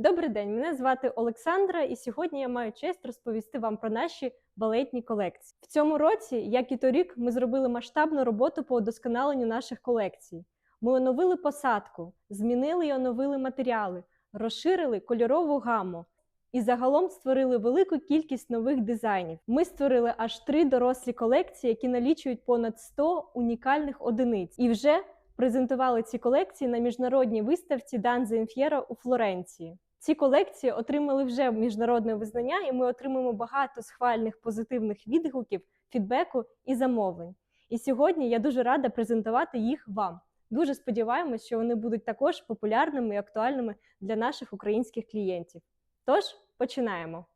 Добрий день, мене звати Олександра, і сьогодні я маю честь розповісти вам про наші балетні колекції. В цьому році, як і торік, ми зробили масштабну роботу по удосконаленню наших колекцій. Ми оновили посадку, змінили і оновили матеріали, розширили кольорову гаму і загалом створили велику кількість нових дизайнів. Ми створили аж три дорослі колекції, які налічують понад 100 унікальних одиниць, і вже презентували ці колекції на міжнародній виставці Данзе Інфєро у Флоренції. Ці колекції отримали вже міжнародне визнання, і ми отримаємо багато схвальних позитивних відгуків, фідбеку і замовлень. І сьогодні я дуже рада презентувати їх вам. Дуже сподіваємось, що вони будуть також популярними і актуальними для наших українських клієнтів. Тож починаємо.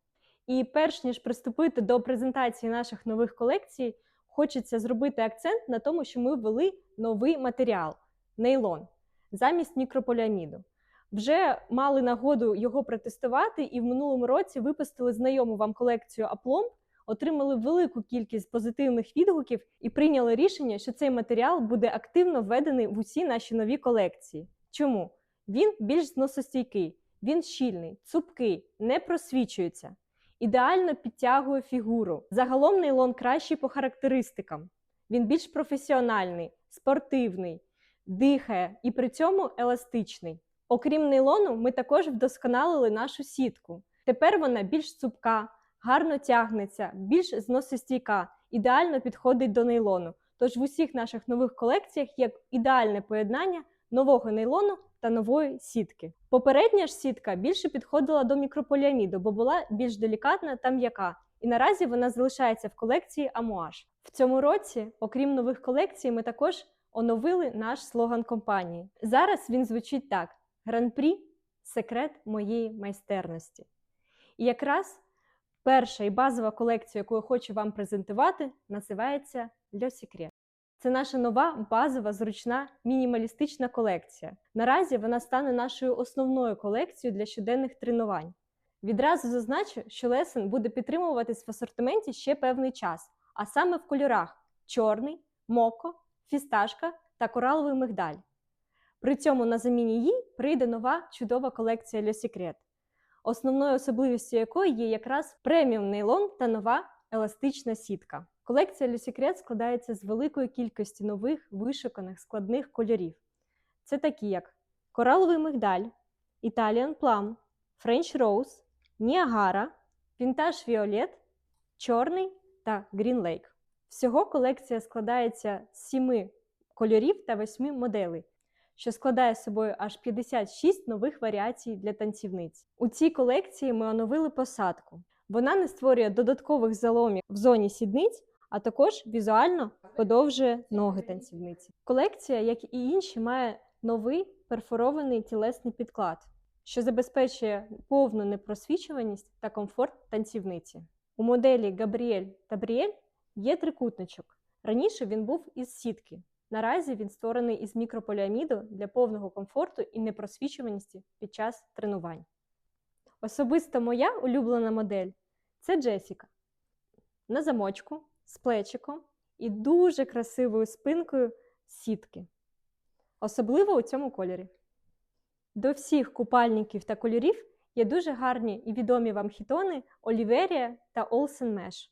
І перш ніж приступити до презентації наших нових колекцій, хочеться зробити акцент на тому, що ми ввели новий матеріал нейлон замість мікрополіаміду. Вже мали нагоду його протестувати, і в минулому році випустили знайому вам колекцію Апломб, отримали велику кількість позитивних відгуків і прийняли рішення, що цей матеріал буде активно введений в усі наші нові колекції. Чому? Він більш зносостійкий, він щільний, цупкий, не просвічується, ідеально підтягує фігуру. Загалом нейлон кращий по характеристикам. Він більш професіональний, спортивний, дихає і при цьому еластичний. Окрім нейлону, ми також вдосконалили нашу сітку. Тепер вона більш цупка, гарно тягнеться, більш зносостійка, ідеально підходить до нейлону. Тож в усіх наших нових колекціях є ідеальне поєднання нового нейлону та нової сітки. Попередня ж сітка більше підходила до мікрополіаміду, бо була більш делікатна та м'яка. І наразі вона залишається в колекції Амуаж. В цьому році, окрім нових колекцій, ми також оновили наш слоган компанії. Зараз він звучить так: Гран-прі секрет моєї майстерності. І якраз перша і базова колекція, яку я хочу вам презентувати, називається Le Secret. Це наша нова базова зручна мінімалістична колекція. Наразі вона стане нашою основною колекцією для щоденних тренувань. Відразу зазначу, що лесен буде підтримуватись в асортименті ще певний час, а саме в кольорах чорний, моко, фісташка та кораловий мигдаль. При цьому на заміні їй прийде нова чудова колекція Le Secret, основною особливістю якої є якраз преміум нейлон та нова еластична сітка. Колекція Le Secret складається з великої кількості нових вишуканих складних кольорів. Це такі як кораловий мигдаль, Italian Plum, French Rose, Ніагара, Vintage Violet, Чорний та Green Lake. Всього колекція складається з сіми кольорів та восьми моделей, що складає з собою аж 56 нових варіацій для танцівниць. У цій колекції ми оновили посадку. Вона не створює додаткових заломів в зоні сідниць, а також візуально подовжує ноги танцівниці. Колекція, як і інші, має новий перфорований тілесний підклад, що забезпечує повну непросвічуваність та комфорт танцівниці. У моделі Габріель та Бріель є трикутничок. Раніше він був із сітки. Наразі він створений із мікрополіаміду для повного комфорту і непросвічуваності під час тренувань. Особисто моя улюблена модель це Джесіка. На замочку з плечиком і дуже красивою спинкою сітки. Особливо у цьому кольорі. До всіх купальників та кольорів є дуже гарні і відомі вам хітони Оліверія та Olsen Mesh.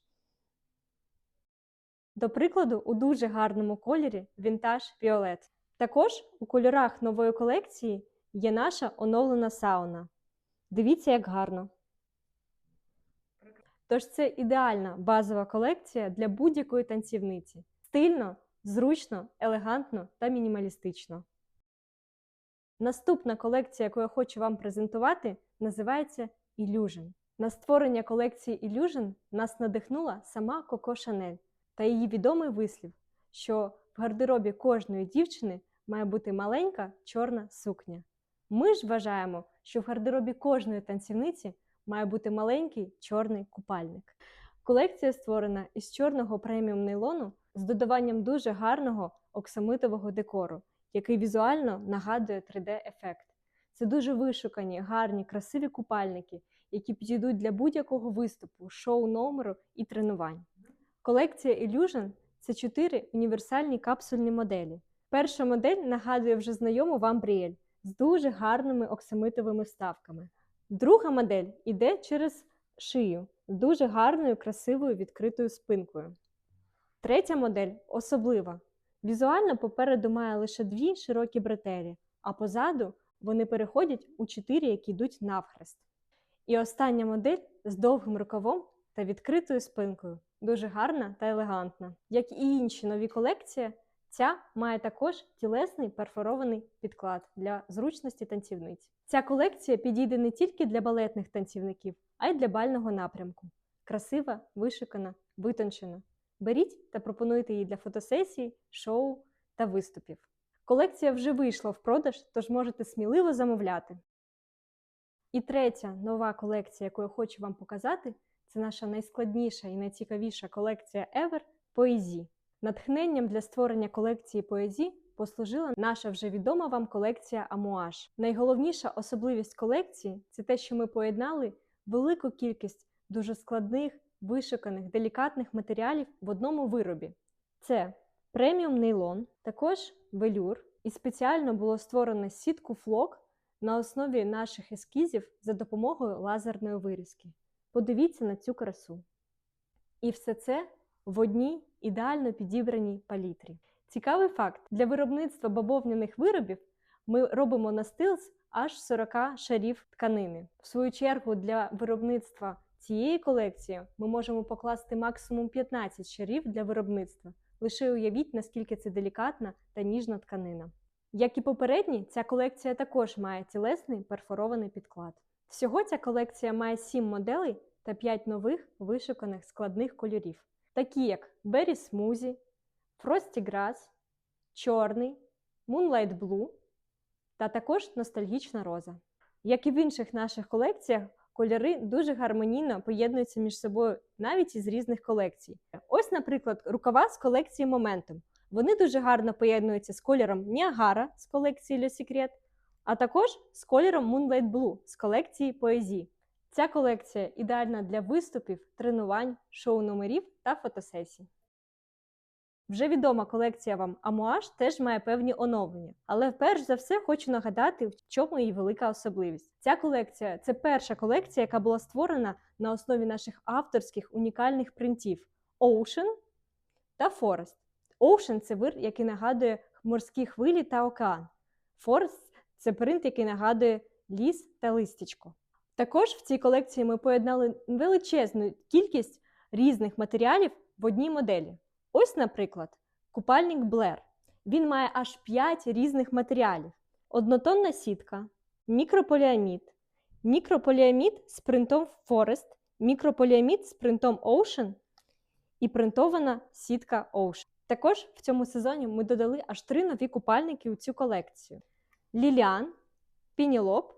До прикладу, у дуже гарному кольорі Vintage Violet. Також у кольорах нової колекції є наша оновлена сауна. Дивіться, як гарно! Тож це ідеальна базова колекція для будь-якої танцівниці. Стильно, зручно, елегантно та мінімалістично. Наступна колекція, яку я хочу вам презентувати, називається Illusion. На створення колекції Illusion нас надихнула сама Коко Шанель та її відомий вислів, що в гардеробі кожної дівчини має бути маленька чорна сукня. Ми ж вважаємо, що в гардеробі кожної танцівниці має бути маленький чорний купальник. Колекція створена із чорного преміум нейлону з додаванням дуже гарного оксамитового декору, який візуально нагадує 3D-ефект. Це дуже вишукані, гарні, красиві купальники, які підійдуть для будь-якого виступу, шоу номеру і тренувань. Колекція Illusion це чотири універсальні капсульні моделі. Перша модель нагадує вже знайому вам бріель з дуже гарними оксамитовими вставками. Друга модель іде через шию з дуже гарною, красивою відкритою спинкою. Третя модель особлива. Візуально попереду має лише дві широкі бретелі, а позаду вони переходять у чотири, які йдуть навхрест. І остання модель з довгим рукавом та відкритою спинкою. Дуже гарна та елегантна. Як і інші нові колекції, ця має також тілесний перфорований підклад для зручності танцівниць. Ця колекція підійде не тільки для балетних танцівників, а й для бального напрямку. Красива, вишикана, витончена. Беріть та пропонуйте її для фотосесій, шоу та виступів. Колекція вже вийшла в продаж, тож можете сміливо замовляти. І третя нова колекція, яку я хочу вам показати, це наша найскладніша і найцікавіша колекція Ever Поезі. Натхненням для створення колекції поезі послужила наша вже відома вам колекція Амуаж. Найголовніша особливість колекції це те, що ми поєднали велику кількість дуже складних, вишуканих, делікатних матеріалів в одному виробі. Це преміум нейлон, також велюр, і спеціально було створено сітку флок на основі наших ескізів за допомогою лазерної вирізки. Подивіться на цю красу. І все це в одній ідеально підібраній палітрі. Цікавий факт: для виробництва бавовняних виробів ми робимо на стилс аж 40 шарів тканини. В свою чергу, для виробництва цієї колекції ми можемо покласти максимум 15 шарів для виробництва. Лише уявіть, наскільки це делікатна та ніжна тканина. Як і попередні, ця колекція також має тілесний перфорований підклад. Всього ця колекція має 7 моделей та 5 нових вишуканих складних кольорів, такі як Berry Smoothie, Frosty Grass, Чорний, Moonlight Blue та також ностальгічна роза. Як і в інших наших колекціях, кольори дуже гармонійно поєднуються між собою навіть із різних колекцій. Ось, наприклад, рукава з колекції Momentum. Вони дуже гарно поєднуються з кольором Ніагара з колекції Le Secret, а також з кольором Moonlight Blue з колекції Поезі. Ця колекція ідеальна для виступів, тренувань, шоу-номерів та фотосесій. Вже відома колекція вам Амуаж теж має певні оновлення, але перш за все хочу нагадати, в чому її велика особливість. Ця колекція це перша колекція, яка була створена на основі наших авторських унікальних принтів Ocean та Forest. Ocean – це вир, який нагадує морські хвилі та океан. Forest – це принт, який нагадує ліс та листячко. Також в цій колекції ми поєднали величезну кількість різних матеріалів в одній моделі. Ось, наприклад, купальник Blair. Він має аж 5 різних матеріалів: однотонна сітка, мікрополіамід, мікрополіамід з принтом Forest, мікрополіамід з принтом Ocean і принтована сітка Ocean. Також в цьому сезоні ми додали аж три нові купальники у цю колекцію: Ліліан, Пінілоп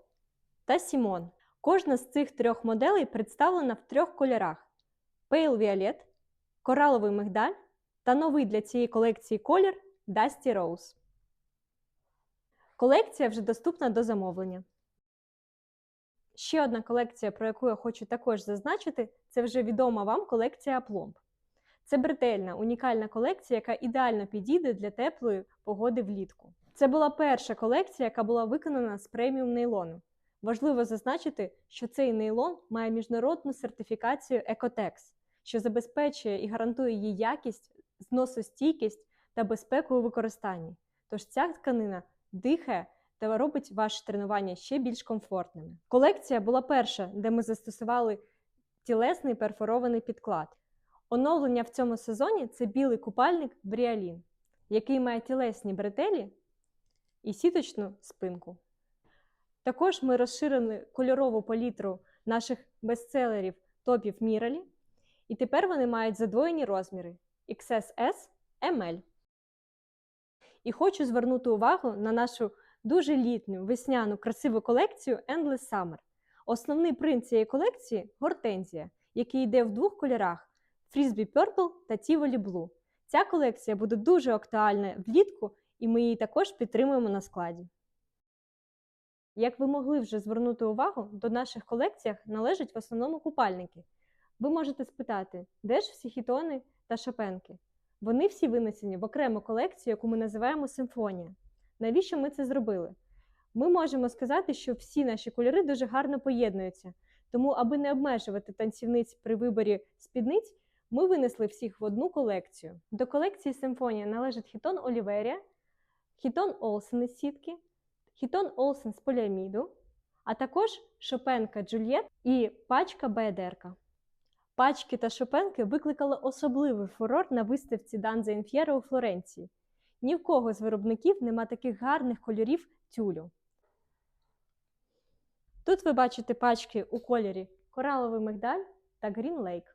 та Сімон. Кожна з цих трьох моделей представлена в трьох кольорах: Pale Violet, кораловий мигдаль та новий для цієї колекції колір Dusty Rose. Колекція вже доступна до замовлення. Ще одна колекція, про яку я хочу також зазначити, це вже відома вам колекція Plomb. Це бретельна, унікальна колекція, яка ідеально підійде для теплої погоди влітку. Це була перша колекція, яка була виконана з преміум нейлону. Важливо зазначити, що цей нейлон має міжнародну сертифікацію Ecotex, що забезпечує і гарантує її якість, зносостійкість та безпеку у використанні. Тож ця тканина дихає та робить ваше тренування ще більш комфортними. Колекція була перша, де ми застосували тілесний перфорований підклад. Оновлення в цьому сезоні це білий купальник Бріалін, який має тілесні бретелі і сіточну спинку. Також ми розширили кольорову палітру наших бестселерів топів Міралі, і тепер вони мають задвоєні розміри XSS ML. І хочу звернути увагу на нашу дуже літню весняну красиву колекцію Endless Summer. Основний принт цієї колекції гортензія, який йде в двох кольорах Frisbee Purple та Tivoli Blue. Ця колекція буде дуже актуальна влітку, і ми її також підтримуємо на складі. Як ви могли вже звернути увагу, до наших колекціях належать в основному купальники. Ви можете спитати, де ж всі хітони та шопенки? Вони всі винесені в окрему колекцію, яку ми називаємо симфонія. Навіщо ми це зробили? Ми можемо сказати, що всі наші кольори дуже гарно поєднуються. Тому, аби не обмежувати танцівниць при виборі спідниць, ми винесли всіх в одну колекцію. До колекції Симфонія належить хітон Оліверія, хітон Олсен із сітки, хітон Олсен з поліаміду, а також шопенка Джульєт і пачка Беедерка. Пачки та шопенки викликали особливий фурор на виставці Данза Інф'єро у Флоренції. Ні в кого з виробників нема таких гарних кольорів тюлю. Тут ви бачите пачки у кольорі кораловий мигдаль та Green Lake.